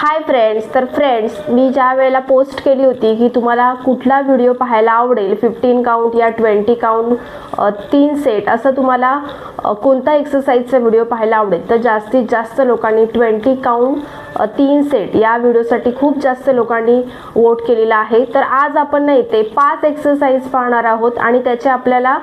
Hi friends तर friends मी ज्या वेळेला पोस्ट केली होती की तुम्हाला कुठला व्हिडिओ पाहायला आवडेल फिफ्टीन काउंट या ट्वेंटी काउंट तीन सेट असं तुम्हाला कोणता एक्सरसाइजचा व्हिडिओ पाहायला आवडेल? तर जास्तीत जास्त लोकांनी ट्वेंटी काउंट तीन सेट या व्हिडिओसाठी खूप जास्त लोकांनी वोट केलेला आहे. तर आज आपण नाही ते पाच एक्सरसाइज पाहणार आहोत आणि त्याचे आपल्याला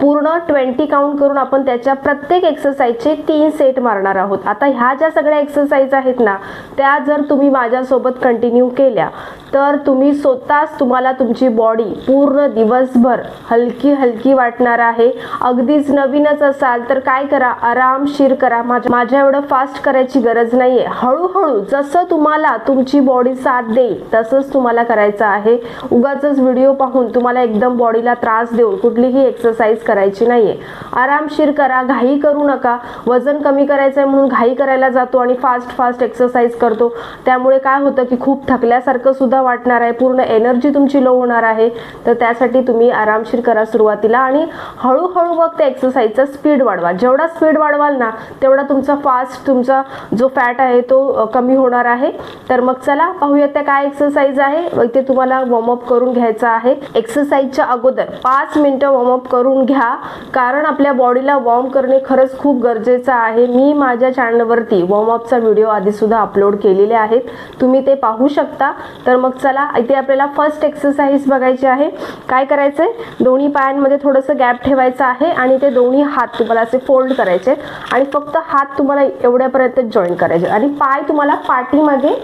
पूर्ण ट्वेंटी काउंट करून आपण त्याच्या प्रत्येक एक्सरसाइजचे तीन सेट मारणार आहोत. आता ह्या ज्या सगळ्या एक्सरसाइज आहेत ना त्या जर तुम्ही माझ्यासोबत कंटिन्यू केल्या तर तुम्ही स्वतःच तुम्हाला तुमची बॉडी पूर्ण दिवसभर हलकी हलकी वाटणार आहे. अगदीच नवीनच असाल तर काय करा? आरामशीर करा. माझ्या माझ्या एवढं फास्ट करायची गरज नाही आहे हळूहळू जसं तुम्हाला तुमची बॉडी साथ देईल तसंच तुम्हाला करायचं आहे. उगाच व्हिडिओ पाहून तुम्हाला एकदम बॉडीला त्रास देऊन कुठलीही एक्सरसाइज करायची नाही आहे आरामशीर करा. घाई करू नका. वजन कमी करायचं आहे म्हणून घाई करायला जातो आणि फास्ट फास्ट एक्सरसाइज करतो. त्यामुळे काय होतं की खूप थकल्यासारखं सुद्धा वाटणार आहे. पूर्ण एनर्जी तुमची लो होणार आहे. तर त्यासाठी तुम्ही आरामशीर करा सुरुवातीला आणि हळूहळू मग त्या एक्सरसाइजचा स्पीड वाढवा. जेवढा स्पीड वाढवाल ना तेवढा तुमचा फास्ट तुमचा जो फॅट आहे तो कमी होणार आहे. तर मग चला पाहूयात त्या काय एक्सरसाइज आहे. ते इथे तुम्हाला वॉर्मअप करून घ्यायचं आहे. एक्सरसाइजच्या अगोदर पाच मिनटं वॉर्मअप करून घ्या. कारण आपल्या बॉडीला वॉर्म करणे खरंच खूप गरजेचं आहे. मी माझ्या चॅनलवरती वॉर्मअपचा व्हिडिओ आधी सुद्धा अपलोड केलेले आहेत. तुम्ही ते पाहू शकता. तर मग चला इथे आपल्याला फर्स्ट एक्सरसाइज बघायची आहे. काय करायचं आहे दोन्ही पायांमध्ये थोडंसं गॅप ठेवायचं आहे आणि ते दोन्ही हात तुम्हाला असे फोल्ड करायचे आणि फक्त हात तुम्हाला एवढ्यापर्यंत जॉईन करायचे आणि पाय तुम्हाला पाठीमागे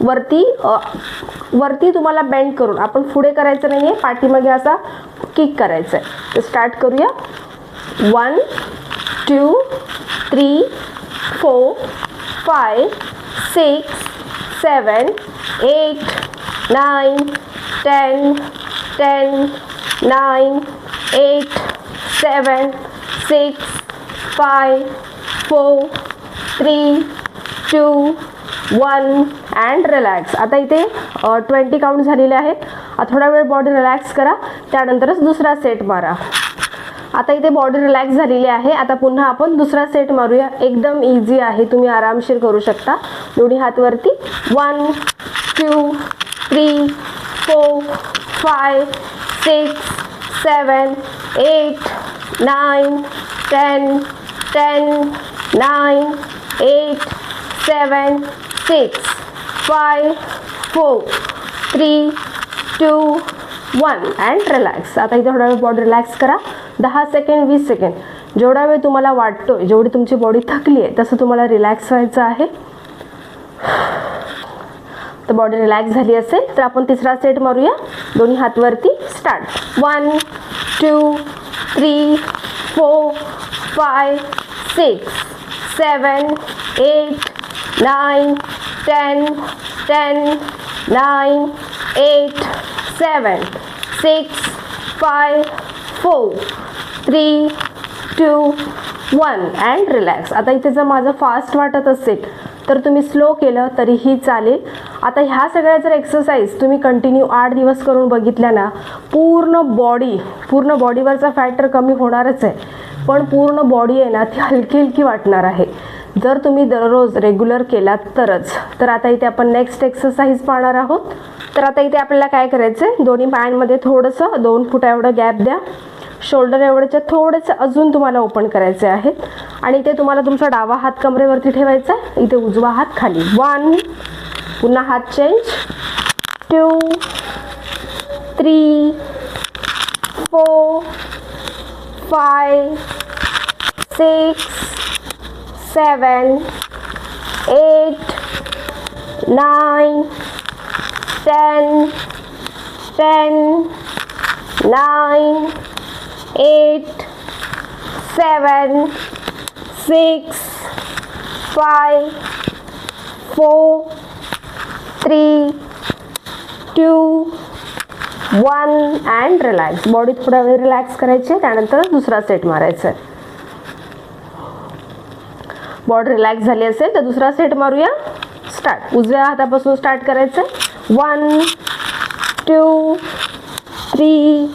वरती वरती तुम्हाला बेंड करून आपण पुढे करायचं नाही आहे पाठीमागे असा किक करायचं आहे तर स्टार्ट करूया. One two three four five six seven eight nine ten ten nine eight seven six five four three two one and relax आता इथे ट्वेंटी काउंट झालेले आहेत. थोडा वेळ बॉडी रिलॅक्स करा. त्यानंतरच दुसरा सेट मारा. आता इथे बॉडी रिलॅक्स झालेली आहे. आता पुन्हा आपण दुसरा सेट मारूया. एकदम इझी आहे. तुम्ही आरामशीर करू शकता. दोन्ही हात वरती. One two three four five six seven eight nine ten ten nine eight seven six five four three two one and relax आता इथे थोडा वेळ बॉडी रिलॅक्स करा. दहा सेकंड वीस सेकंड जेवढा वेळ तुम्हाला वाटतो जेवढी तुमची बॉडी थकली आहे तसं तुम्हाला रिलॅक्स व्हायचं आहे. तर बॉडी रिलॅक्स झाली असेल तर आपण तिसरा सेट मारूया. दोन्ही हातवरती start one two three four five six seven eight nine ten ten nine eight seven six five four three two one and relax आता इथे जर माझं फास्ट वाटत असेल तर तुम्ही स्लो केलं तरीही चालेल. आता ह्या सगळ्या जर एक्सरसाइज तुम्ही कंटिन्यू आठ दिवस करून बघितल्या ना पूर्ण बॉडी पूर्ण बॉडीवरचा फॅट तर कमी होणारच आहे पण पूर्ण बॉडी आहे ना ती हलकी हलकी वाटणार आहे. जर तुम्ही दररोज रेग्युलर केलात तरच. तर आता इथे आपण नेक्स्ट एक्सरसाइज पाहणार आहोत. तर आता इथे आपल्याला काय करायचं आहे दोन्ही पायांमध्ये थोडंसं दोन फुटा एवढं गॅप द्या. शोल्डर एवढ्याच्या थोडेसे अजून तुम्हाला ओपन करायचे आहेत. आणि इथे तुम्हाला तुमचा डावा हात कमरेवरती ठेवायचा आहे. इथे उजवा हात खाली. वन पुन्हा हात change two three four five six seven eight nine ten ten nine eight seven six five four three two one and relax body थोडा वेळ रिलॅक्स करायची त्यानंतर दुसरा सेट मारायचा आहे बॉडी रिलॅक्स झाली असेल तर दुसरा सेट मारूया. स्टार्ट उजव्या हातापासून स्टार्ट करायचं one two three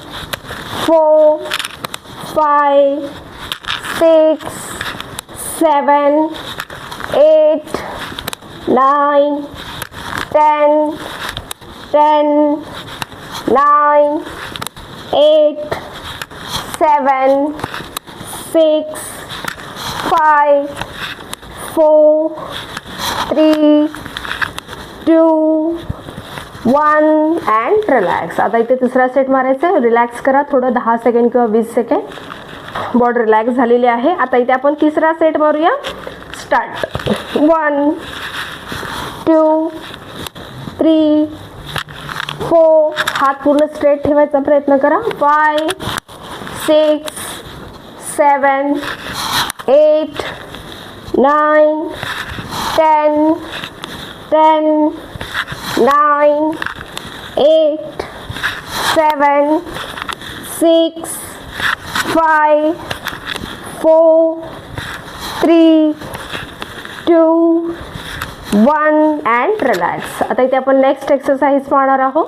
five six seven eight nine ten ten nine eight seven six five four three two one and relax आता इथे तिसरा सेट मारायचा आहे रिलॅक्स करा. थोडं दहा सेकंड किंवा वीस सेकंड बॉडी रिलॅक्स झालेली आहे. आता इथे आपण तिसरा set मारूया. Start one two three four हात पूर्ण स्ट्रेट ठेवायचा प्रयत्न करा. Five six seven eight nine ten ten nine eight seven six five four three two, one and relax आता इथे आपण नेक्स्ट एक्सरसाइज पाहणार आहोत.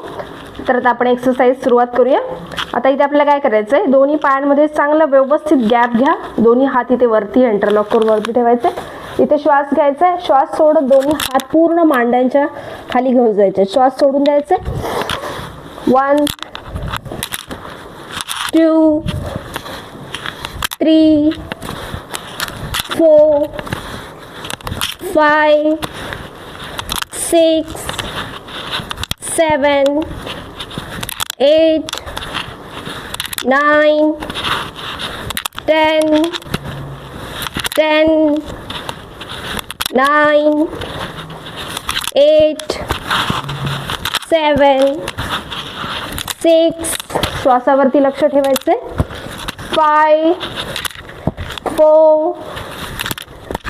तर आता आपण एक्सरसाइज सुरुवात करूया. आता इथे आपल्याला काय करायचं आहे दोन्ही पायांमध्ये चांगलं व्यवस्थित गॅप घ्या. दोन्ही हात इथे वरती इंटरलॉक करून वरती ठेवायचे. इथे श्वास घ्यायचा आहे श्वास सोडत दोन्ही हात पूर्ण मांड्यांच्या खाली घेऊन जायचे. श्वास सोडून द्यायचे. One two three four five six seven eight nine ten ten nine eight seven six श्वासावरती लक्ष ठेवायचे five four,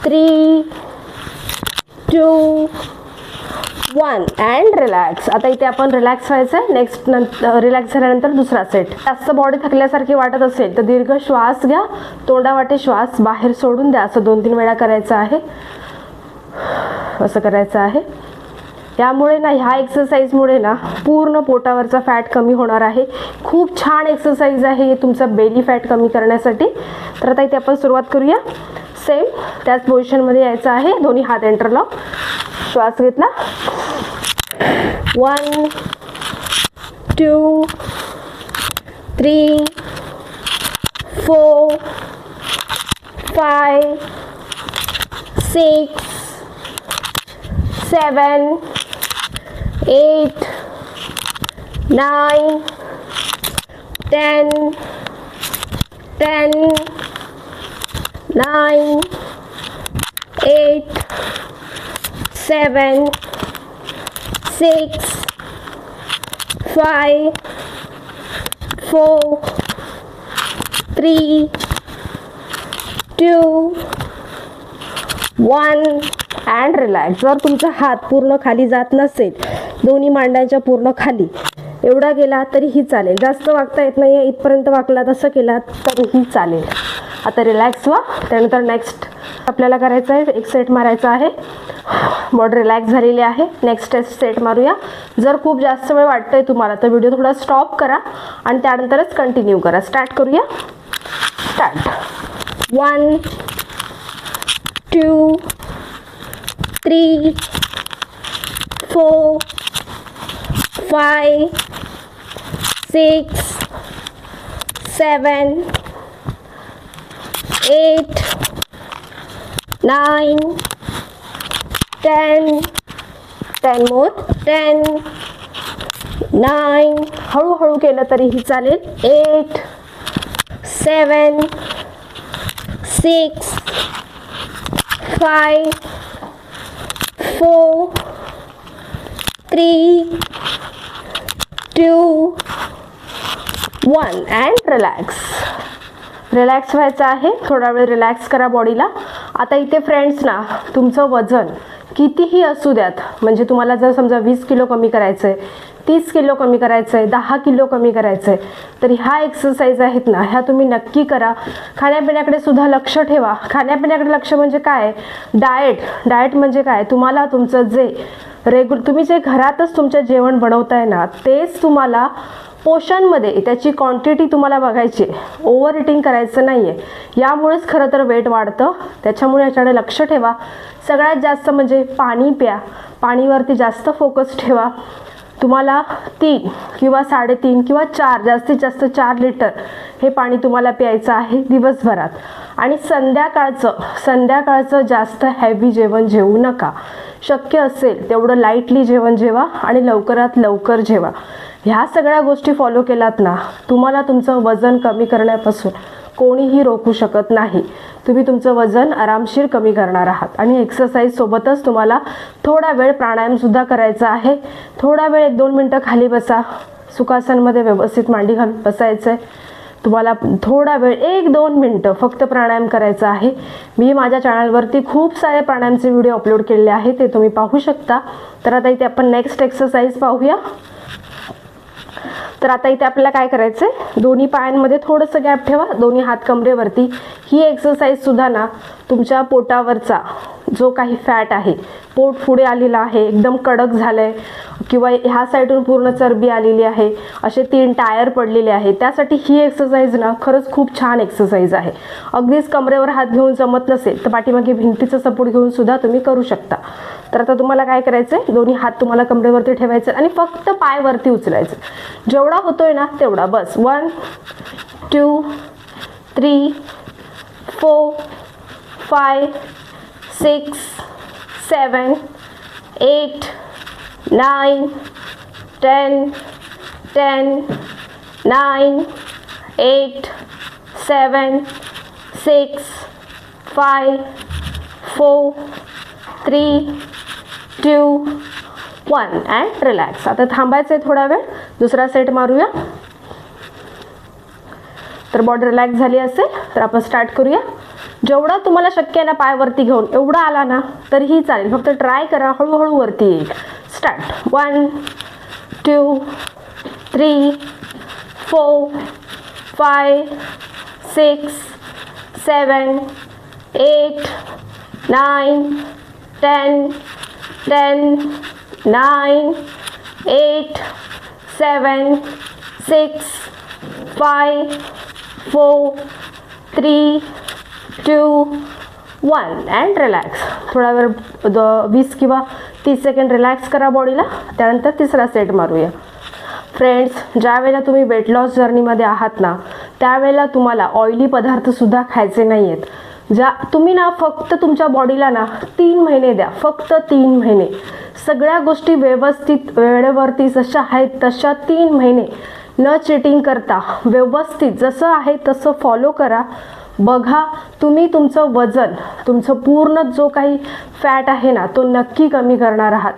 three two one and relax आता इथे आपण रिलॅक्स व्हायचं आहे. नेक्स्ट नंतर रिलॅक्स झाल्यानंतर दुसरा सेट जास्त बॉडी थकल्यासारखी वाटत असेल तर दीर्घ श्वास घ्या. तोंडावाटे श्वास बाहेर सोडून द्या. असं दोन तीन वेळा करायचं आहे. असं करायचं आहे. यामुळे ना ह्या एक्सरसाइजमुळे ना पूर्ण पोटावरचा फॅट कमी होणार आहे. खूप छान एक्सरसाइज आहे तुमचा तुमचं बेली फॅट कमी करण्यासाठी. तर आता इथे आपण सुरुवात करूया. सेम त्याच पोझिशनमध्ये यायचं आहे. दोन्ही हात एंटरलॉक श्वास घेतला. One two three four five six seven eight nine ten ten nine eight seven six five four three two, one and relax जर तुमचा हात पूर्ण खाली जात नसेल दोन्ही मांड्यांच्या पूर्ण खाली. एवढा गेला तरीही चालेल. जास्त वागता येत नाही आहे इथपर्यंत वाकला तसं केला तरीही चालेल. आता रिलॅक्स व्हा. त्यानंतर नेक्स्ट आपल्याला करायचं आहे एक सेट मारायचा आहे. बॉडी रिलॅक्स झालेली आहे. नेक्स्ट सेट मारूया. जर खूप जास्त वेळ वाटतोय तुम्हाला तर व्हिडिओ थोडा स्टॉप करा आणि त्यानंतरच कंटिन्यू करा. स्टार्ट करूया. Start one two three four five six seven eight nine ten ten more ten nine हळूहळू केलं तरीही चालेल. Eight seven six five four three two one and relax relax व्हायचं आहे. थोडा वेळ रिलॅक्स करा बॉडीला आता इथे फ्रेंड्स ना तुमचं वजन कितीही असू द्यात म्हणजे तुम्हाला जर समजा वीस किलो कमी करायचं आहे तीस किलो कमी करायचं आहे दहा किलो कमी करायचं आहे तर ह्या एक्सरसाइज आहेत ना ह्या तुम्ही नक्की करा. खाण्यापिण्याकडे सुद्धा लक्ष ठेवा. खाण्यापिण्याकडे लक्ष म्हणजे काय? डाएट डाएट म्हणजे काय? तुम्हाला तुमचं जे रेग्युलर तुम्ही जे घरातच तुमचं जेवण बनवताय ना तेच तुम्हाला पोषणमध्ये त्याची क्वांटिटी तुम्हाला बघायची आहे. ओव्हर इटिंग करायचं नाही आहे यामुळेच खरं तर वेट वाढतं. त्याच्यामुळे याच्याकडे लक्ष ठेवा. सगळ्यात जास्त म्हणजे पाणी प्या. पाणीवरती जास्त फोकस ठेवा. तुम्हाला तीन किंवा साडेतीन किंवा चार जास्तीत जास्त चार लिटर हे पाणी तुम्हाला प्यायचं आहे दिवसभरात. आणि संध्याकाळचं संध्याकाळचं जास्त हॅवी जेवण जेवू नका. शक्य असेल तेवढं लाईटली जेवण जेवा आणि लवकरात लवकर जेवा. ह्या सगळ्या गोष्टी फॉलो केलात ना तुम्हाला तुमचं वजन कमी करण्यापासून कोणीही रोखू शकत नाही. तुम्ही तुमचं वजन आरामशीर कमी करणार आहात आणि एक्सरसाइजसोबतच तुम्हाला थोडा वेळ प्राणायामसुद्धा करायचा आहे. थोडा वेळ एक दोन मिनटं खाली बसा. सुखासनमध्ये व्यवस्थित मांडी घालून बसायचं आहे तुम्हाला थोडा वेळ एक दोन मिनटं फक्त प्राणायाम करायचा आहे. मी माझ्या चॅनलवरती खूप सारे प्राणायामचे व्हिडिओ अपलोड केलेले आहे ते तुम्ही पाहू शकता. तर आता इथे आपण नेक्स्ट एक्सरसाइज पाहूया. तर आता इथे आपल्याला काय करायचं आहे दोन्ही पायांमध्ये थोडंसं गॅप ठेवा. दोन्ही हात कमरेवरती. ही एक्सरसाइजसुद्धा ना तुमच्या पोटावरचा जो काही फॅट आहे पोट पुढे आलेला आहे एकदम कडक झालं आहे किंवा ह्या साईडून पूर्ण चरबी आलेली आहे असे तीन टायर पडलेले आहे त्यासाठी ही एक्सरसाइज ना खरंच खूप छान एक्सरसाइज आहे. अगदीच कमरेवर हात घेऊन जमत नसेल तर पाठीमागे भिंतीचा सपोर्ट घेऊन सुद्धा तुम्ही करू शकता. तर आता तुम्हाला काय करायचं आहे दोन्ही हात तुम्हाला कमरेवरती ठेवायचे आणि फक्त पायवरती उचलायचं. जेवढा होतोय ना तेवढा. बस. One two three four five six seven eight nine ten ten nine eight seven six five four three two one and relax आता थांबायचं आहे थोडा वेळ. दुसरा सेट मारूया. तर बॉडी रिलॅक्स झाली असेल तर आपण स्टार्ट करूया. जेवढा तुम्हाला शक्य आहे ना पायवरती घेऊन एवढा आला ना तरीही चालेल. फक्त ट्राय करा हळूहळू वरती येईल. Start one two three four five six seven eight nine ten ten nine eight seven six five four three two one and relax थोडा वेळ द वीस किंवा तीस सेकंड रिलॅक्स करा बॉडीला त्यानंतर तिसरा सेट मारूया. फ्रेंड्स ज्या वेळेला तुम्ही वेट लॉस जर्नीमध्ये आहात ना त्यावेळेला तुम्हाला ऑइली पदार्थसुद्धा खायचे नाही आहेत ज्या तुम्ही ना फक्त तुमच्या बॉडीला ना तीन महिने द्या फक्त तीन महिने. सगळ्या गोष्टी व्यवस्थित वेळेवरती जशा आहेत तशा तीन महिने. न चिटिंग करता व्यवस्थित जसं आहे तसं फॉलो करा. बघा तुम्ही तुमचं वजन तुमचं पूर्ण जो काही फॅट आहे ना तो नक्की कमी करणार आहात.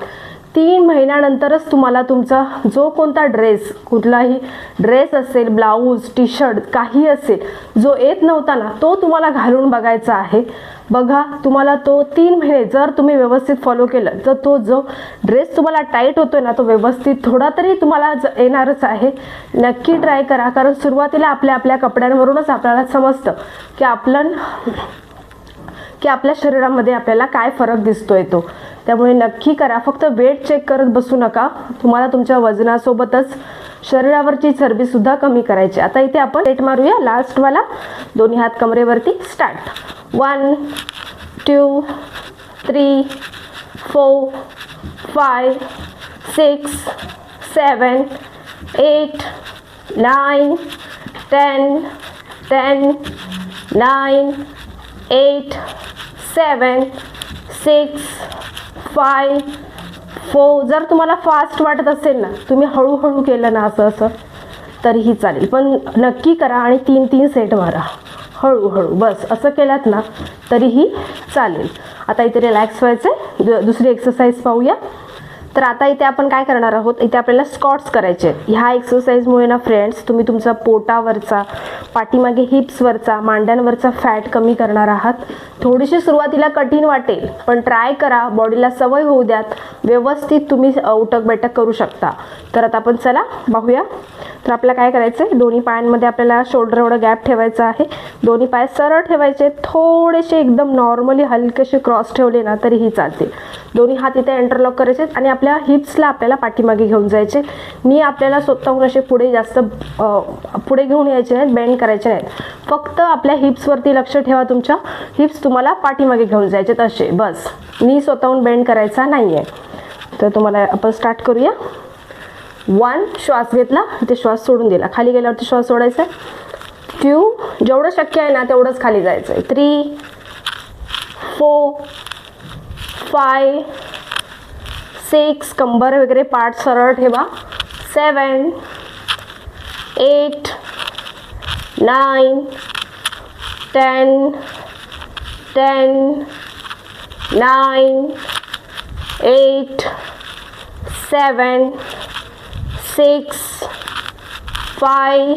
तीन महिन्यानंतरच तुम्हाला तुमचा जो कोणता ड्रेस कुठलाही ड्रेस असेल ब्लाऊज टी शर्ट काही असेल जो येत नव्हता ना तो तुम्हाला घालून बघायचा आहे. बघा तुम्हाला तो तीन महिने जर तुम्ही व्यवस्थित फॉलो केलं तर तो जो ड्रेस तुम्हाला टाईट होतो ना तो व्यवस्थित थोडा तरी तुम्हाला ज- येणारच आहे. नक्की ट्राय करा कारण सुरुवातीला आपल्या आपल्या कपड्यांवरूनच आपल्याला समजतं की आपलं की आपल्या शरीरामध्ये आपल्याला काय फरक दिसतोय तो. त्यामुळे नक्की करा. फक्त वेट चेक करत बसू नका. तुम्हाला तुमच्या वजनासोबतच शरीरावरची चरबीसुद्धा कमी करायची. आता इथे आपण सेट मारूया. लास्टवाला दोन्ही हात कमरेवरती start one two three four five six seven eight nine ten ten nine eight seven six five four जर तुम्हाला फास्ट वाटत असेल ना तुम्ही हळूहळू केलं ना असं असं तरीही चालेल. पण नक्की करा आणि तीन तीन सेट मारा. हळूहळू बस. असं केलात ना तरीही चालेल. आता इथे रिलॅक्स व्हायचं आहे दु- दुसरी एक्सरसाइज पाहूया. तर आता इथे आपण काय करणार आहोत? इथे आपल्याला स्कॉट्स करायचे आहेत. ह्या एक्सरसाइजमुळे ना फ्रेंड्स तुम्ही तुमचा पोटावरचा पाठीमागे हिप्सवरचा मांड्यांवरचा फॅट कमी करणार आहात. थोडीशी सुरुवातीला कठीण वाटेल पण ट्राय करा. बॉडीला सवय होऊ द्यात. व्यवस्थित तुम्ही उटक उठक बैठक करू शकता. तर आता आपण चला पाहूया तर आपल्याला काय करायचं आहे दोन्ही पायांमध्ये आपल्याला शोल्डर एवढं गॅप ठेवायचं आहे. दोन्ही पाय सरळ ठेवायचे. थोडेसे एकदम नॉर्मली हलकेसे क्रॉस ठेवले ना तरीही चालतील. दोन्ही हात इथे इंटरलॉक करायचे आणि आपल्या हिप्सला आपल्याला पाठीमागे घेऊन जायचे. नी आपल्याला स्वतःहून असे पुढे जास्त पुढे घेऊन यायचे नाहीत बेंड करायचे नाहीत. फक्त आपल्या हिप्सवरती लक्ष ठेवा तुमच्या. हिप्स तुम्हाला पाठीमागे घेऊन जायचे तसे बस. नी स्वतःहून बेंड करायचा नाही आहे तर तुम्हाला आपण स्टार्ट करूया. वन श्वास घेतला. इथे श्वास सोडून दिला. खाली गेल्यावरती श्वास सोडायचा टू जेवढं शक्य आहे ना तेवढंच खाली जायचं आहे थ्री फोर फाय सिक्स कंबर वगैरे पाठ सरळ ठेवा. Seven eight nine ten ten nine eight seven six five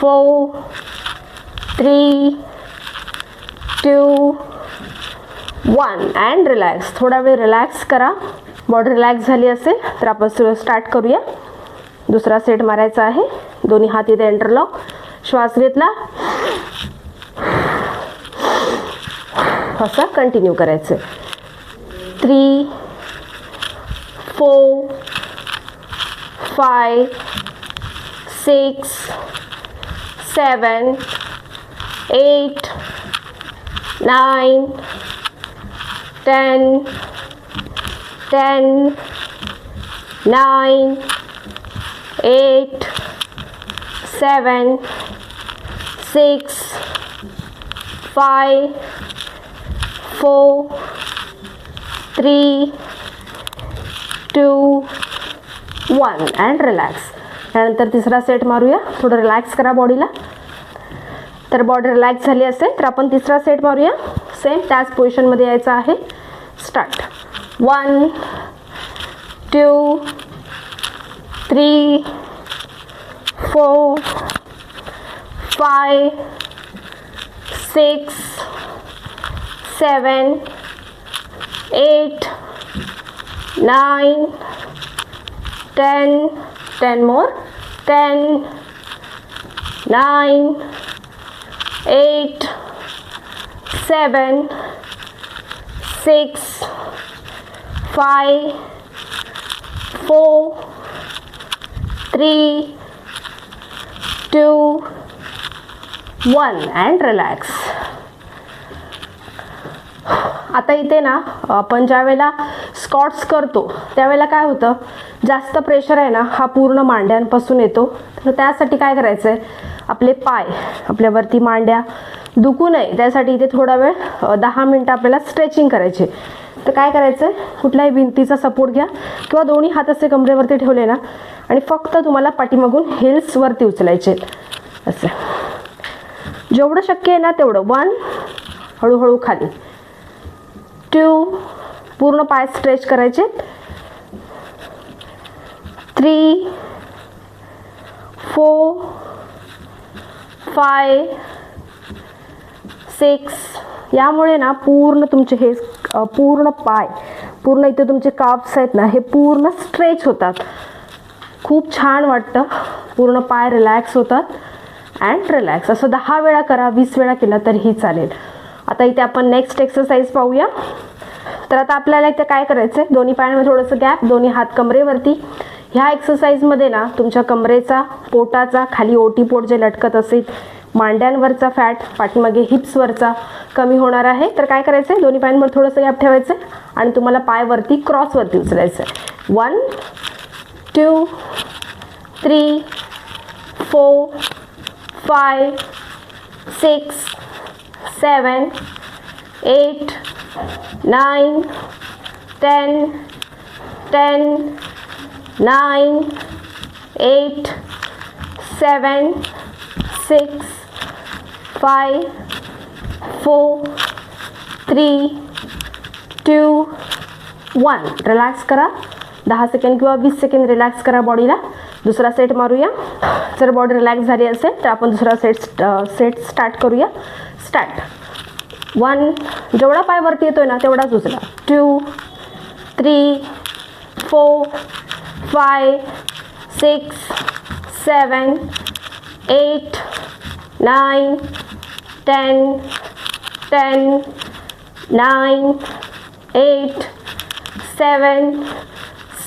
four three two one and relax थोडा वेळ रिलॅक्स करा. बॉडी रिलॅक्स झाली असेल तर आपण सुरू स्टार्ट करूया. दुसरा सेट मारायचा आहे. दोन्ही हात इथे एंटरलॉक श्वास घेतला. असा कंटिन्यू करायचं. Three four five six seven eight nine ten ten nine eight seven six five four three two one and relax त्यानंतर तिसरा सेट मारूया. थोडं रिलॅक्स करा बॉडीला तर बॉडी रिलॅक्स झाली असेल तर आपण तिसरा सेट मारूया. सेम त्याच पोझिशनमध्ये यायचं आहे. Start one two three four five six seven eight nine ten ten more ten nine eight seven, six, five, four, three, two, one and relax आता इथे ना आपण ज्या वेळेला स्कॉट्स करतो त्यावेळेला काय होतं? जास्त प्रेशर आहे ना हा पूर्ण मांड्यांपासून येतो. तर त्यासाठी काय करायचं आहे आपले पाय आपल्यावरती मांड्या दुखू नये. त्यासाठी इथे थोडा वेळ दहा मिनटं आपल्याला स्ट्रेचिंग करायचे. तर काय करायचं आहे कुठल्याही भिंतीचा सपोर्ट घ्या किंवा दोन्ही हात असे कमरेवरती ठेवले ना आणि फक्त तुम्हाला पाठीमागून हिल्सवरती उचलायचे. असं. जेवढं शक्य आहे ना तेवढं. वन हळूहळू खाली. टू पूर्ण पाय स्ट्रेच करायचे. थ्री फोर फाय सेक्स यामुळे ना पूर्ण तुमचे हे पूर्ण पाय पूर्ण इथे तुमचे काप्स आहेत ना हे पूर्ण स्ट्रेच होतात. खूप छान वाटतं. पूर्ण पाय रिलॅक्स होतात अँड रिलॅक्स असं दहा वेळा करा वीस वेळा केला तरीही चालेल. आता इथे आपण नेक्स्ट एक्सरसाइज पाहूया. तर आता आपल्याला इथे काय करायचं आहे दोन्ही पायांमध्ये थोडंसं गॅप दोन्ही हात कमरेवरती. ह्या एक्सरसाइजमध्ये ना तुमच्या कमरेचा पोटाचा खाली ओटी पोट जे लटकत असेल मांड्यांवरचा फॅट पाठीमागे हिप्सवरचा कमी होणार आहे. तर काय करायचं आहे दोन्ही पायांवर थोडंसं गॅप ठेवायचं आहे आणि तुम्हाला पायवरती क्रॉसवरती उचलायचं आहे one two three four five six seven eight nine ten ten nine eight seven six five, four, three, two, one. Relax करा. दहा सेकंड किंवा वीस सेकंड रिलॅक्स करा बॉडीला दुसरा सेट मारूया. जर बॉडी रिलॅक्स झाली असेल तर आपण दुसरा सेट सेट स्टार्ट करूया. स्टार्ट वन जेवढा पाय वरती येतो आहे ना तेवढाच दुसरा two three four five six seven eight nine 10, 10, 9, 8, 7,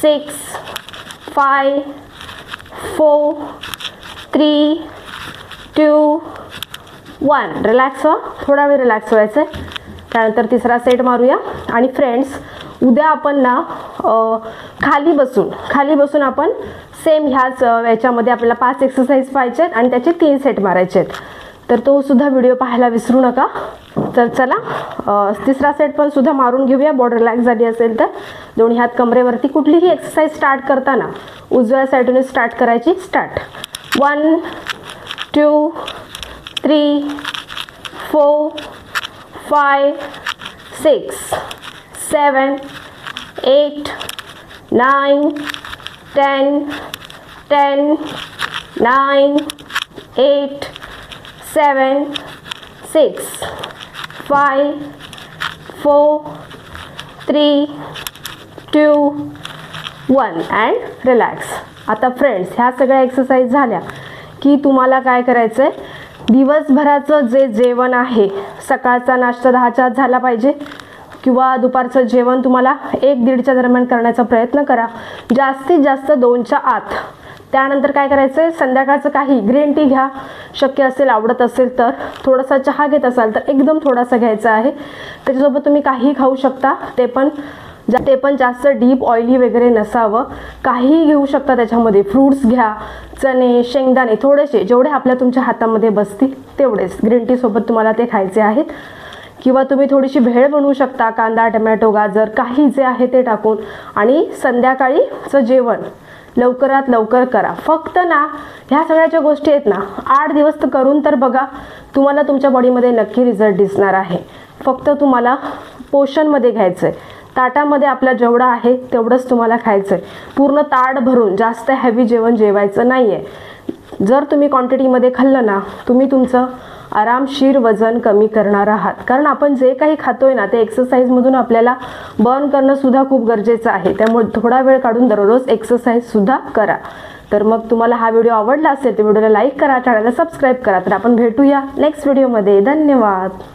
6, 5, 4, 3, 2, 1. Relax व्हा. थोडा वेळ रिलॅक्स व्हायचं आहे त्यानंतर तिसरा सेट मारूया. आणि फ्रेंड्स उद्या आपण ना खाली बसून खाली बसून आपण सेम ह्याच याच्यामध्ये आपल्याला पाच एक्सरसाइज आहेत आणि त्याचे तीन सेट मारायचे आहेत. तर तो सुद्धा व्हिडिओ पाहायला विसरू नका. तर चला तिसरा सेट पण सुद्धा मारून घेऊया. बॉडी रिलॅक्स झाली असेल तर. दोन्ही हात कमरेवरती कुठलीही एक्सरसाइज स्टार्ट करताना उजव्या साईडून स्टार्ट करायची start one two three four five six seven eight nine ten ten nine eight seven six five four three two one and relax आता फ्रेंड्स ह्या सगळ्या एक्सरसाइज झाल्या की तुम्हाला काय करायचं आहे दिवसभराचं जे जेवण आहे सकाळचा नाश्ता दहाच्या आत झाला पाहिजे. किंवा दुपारचं जेवण तुम्हाला एक दीडच्या दरम्यान करण्याचा प्रयत्न करा. जास्तीत जास्त दोनच्या आत. त्यानंतर काय करायचं आहे संध्याकाळचं काही ग्रीन टी घ्या. शक्य असेल आवडत असेल तर. थोडासा चहा घेत असाल तर एकदम थोडासा घ्यायचा आहे. त्याच्यासोबत तुम्ही काही खाऊ शकता. ते पण जा ते पण जास्त डीप ऑइली वगैरे नसावं. काहीही घेऊ शकता त्याच्यामध्ये. फ्रूट्स घ्या चणे शेंगदाणे थोडेसे जेवढे आपल्या तुमच्या हातामध्ये बसतील तेवढेच. ग्रीन टीसोबत तुम्हाला ते खायचे आहेत. किंवा तुम्ही थोडीशी भेळ बनवू शकता कांदा टमॅटो गाजर काही जे आहे ते टाकून. आणि संध्याकाळीचं जेवण. लवकरात लवकर करा. फक्त ना ह्या सगळ्या ज्या गोष्टी आहेत ना आठ दिवस तर करून तर बघा तुम्हाला तुमच्या बॉडीमध्ये नक्की रिझल्ट दिसणार आहे. फक्त तुम्हाला पोषणमध्ये घ्यायचं आहे ताटामध्ये आपला जेवढा आहे तेवढंच तुम्हाला खायचं आहे पूर्ण ताट भरून जास्त हॅवी जेवण जेवायचं नाही आहे जर तुम्ही क्वांटिटीमध्ये खाल्लं ना तुम्ही तुमचं आरामशीर वजन कमी करणार आहात. कारण आपण जे काही खातोय ना ते एक्सरसाइजमधून आपल्याला बर्न करणं सुद्धा खूप गरजेचं आहे. त्यामुळे थोडा वेळ काढून दररोज एक्सरसाइज सुद्धा करा. तर मग तुम्हाला हा व्हिडिओ आवडला असेल तर व्हिडिओला लाईक करा चॅनलला सबस्क्राईब करा. तर आपण भेटूया नेक्स्ट व्हिडिओमध्ये धन्यवाद.